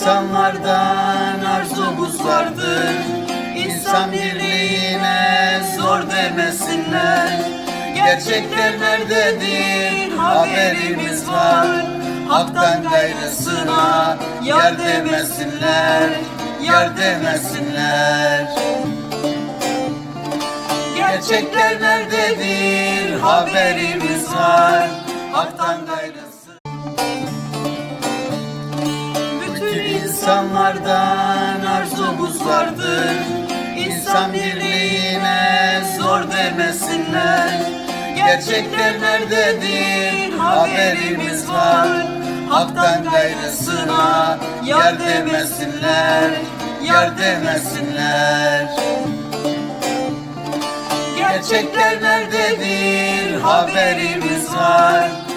insanlardan arzumuz vardır. İnsan birliğine zor demesinler. Gerçekler nerededir? Haberimiz var. Hak'tan gayrısına yar demesinler. Yar demesinler. Gerçekler nerededir? Haberimiz var insanlardan arzumuz vardır. İnsan birliğine zor demesinler. Gerçekler nerededir? Haberimiz var. Hak'tan gayrısına yar demesinler. Yar demesinler. Gerçekler nerededir? Haberimiz var